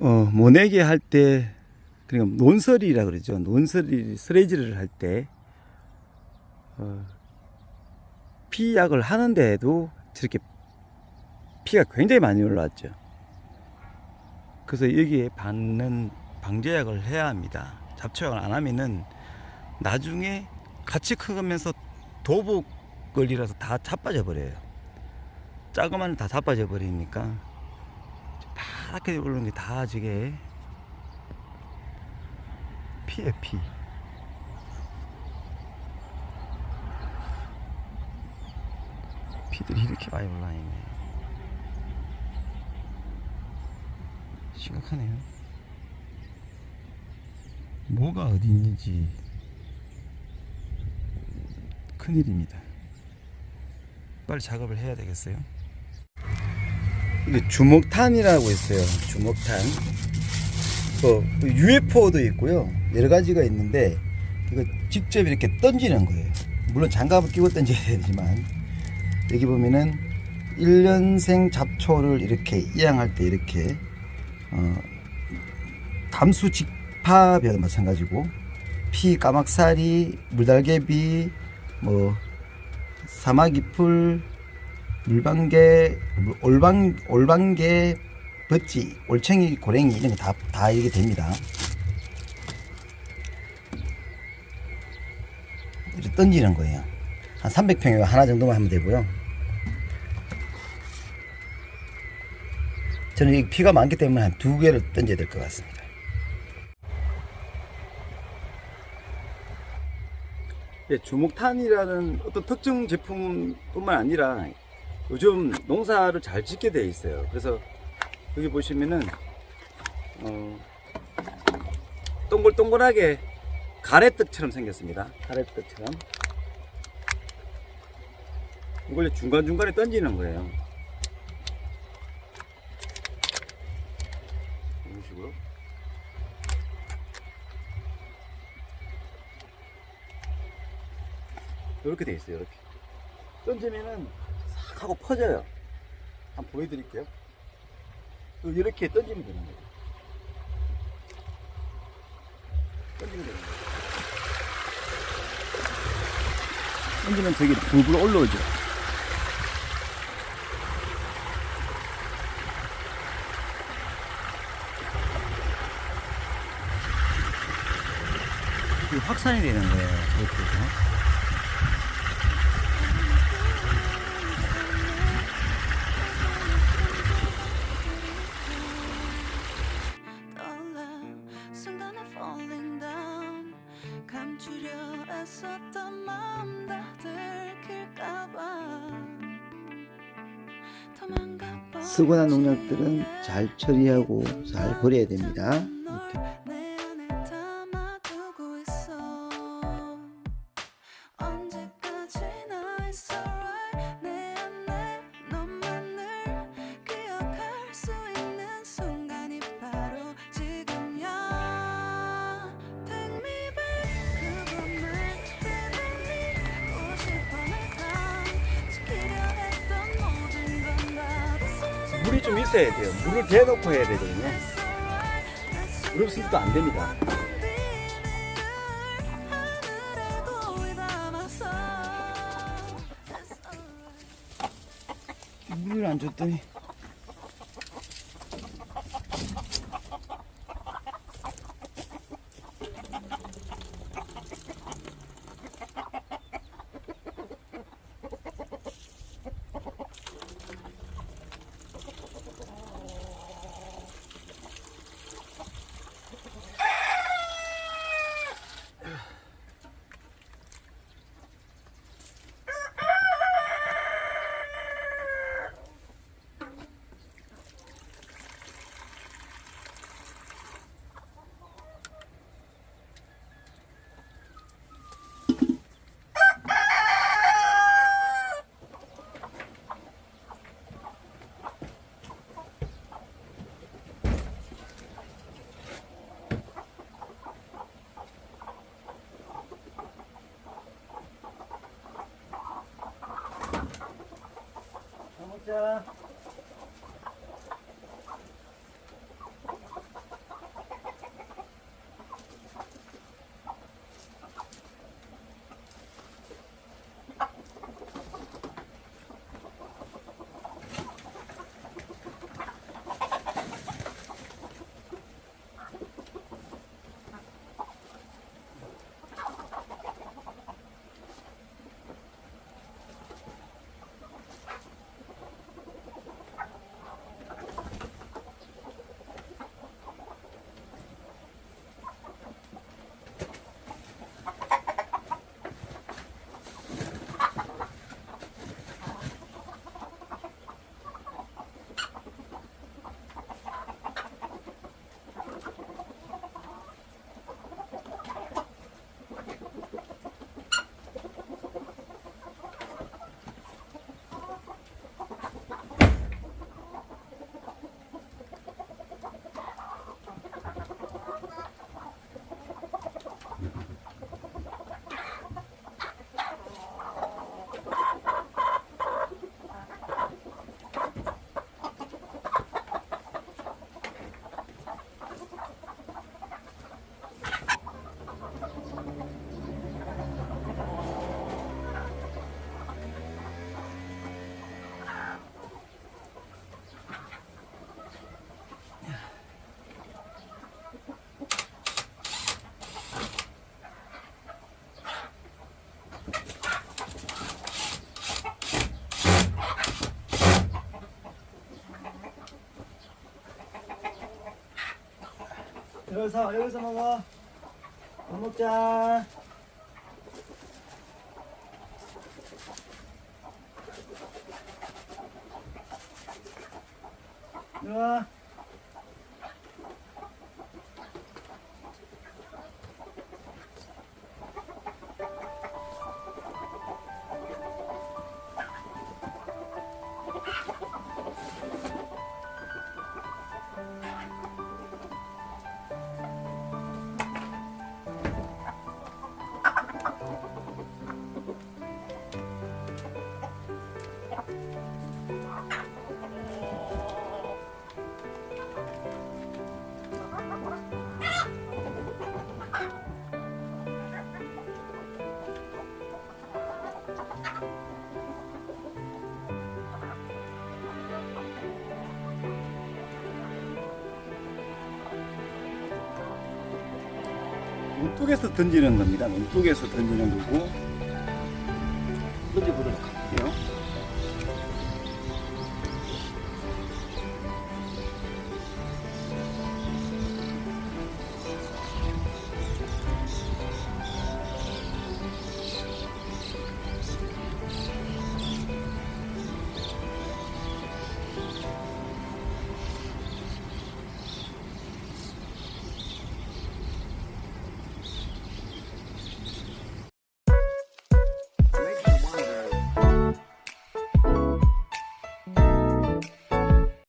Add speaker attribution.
Speaker 1: 어, 모내기 할 때, 그러니까 논설이라 그러죠. 논설이, 쓰레지를 할 때, 어, 피약을 하는데도 저렇게 피가 굉장히 많이 올라왔죠. 그래서 여기에 받는 방제약을 해야 합니다. 잡초약을 안 하면은 나중에 같이 크면서 도복 걸리라서 다 자빠져 버려요. 작으면 다 자빠져 버리니까 파랗게 오르는 게 다 저게 피에 피. 피들이 이렇게 많이 올라있네. 심각하네요. 뭐가 어디 있는지 큰일입니다. 빨리 작업을 해야 되겠어요. 이게 주먹탄이라고 있어요. 주먹탄. 뭐 UFO도 있고요. 여러 가지가 있는데 이거 직접 이렇게 던지는 거예요. 물론 장갑을 끼고 던져야 되지만 여기 보면은 1년생 잡초를 이렇게 이양할 때 이렇게 어, 담수 직파벼도 마찬가지고 피 까막사리 물달개비 뭐 사마귀풀 물방개 올방 올방개 버찌 올챙이 고랭이 이런 거 다 다 이게 됩니다. 이렇게 던지는 거예요. 한 300평에 하나 정도만 하면 되고요. 저는 이 피가 많기 때문에 한 두 개를 던져야 될 것 같습니다. 예, 주목탄이라는 어떤 특정 제품뿐만 아니라 요즘 농사를 잘 짓게 돼 있어요. 그래서 여기 보시면은 어, 동글동글하게 가래떡처럼 생겼습니다. 가래떡처럼 이걸 중간 중간에 던지는 거예요. 이런 식으로. 이렇게 돼 있어요. 이렇게 던지면은 싹 하고 퍼져요. 한번 보여드릴게요. 이렇게 던지면 되는 거예요. 던지면 되는 거예요. 던지면 저기 불불 올라오죠. 확산이 되는 거예요. 이렇게. 쓰고 난 농약들은 잘 처리하고 잘 버려야 됩니다. 이렇게. 물이 좀 있어야 돼요. 물을 대놓고 해야 되거든요. 물 없으면 또 안 됩니다. 물을 안 줬더니 자. 여기서 여기서 먹어. 밥 먹자. 이리 와. 눈뚝에서 던지는 겁니다. 눈뚝에서 던지는 거고 하겠습니다.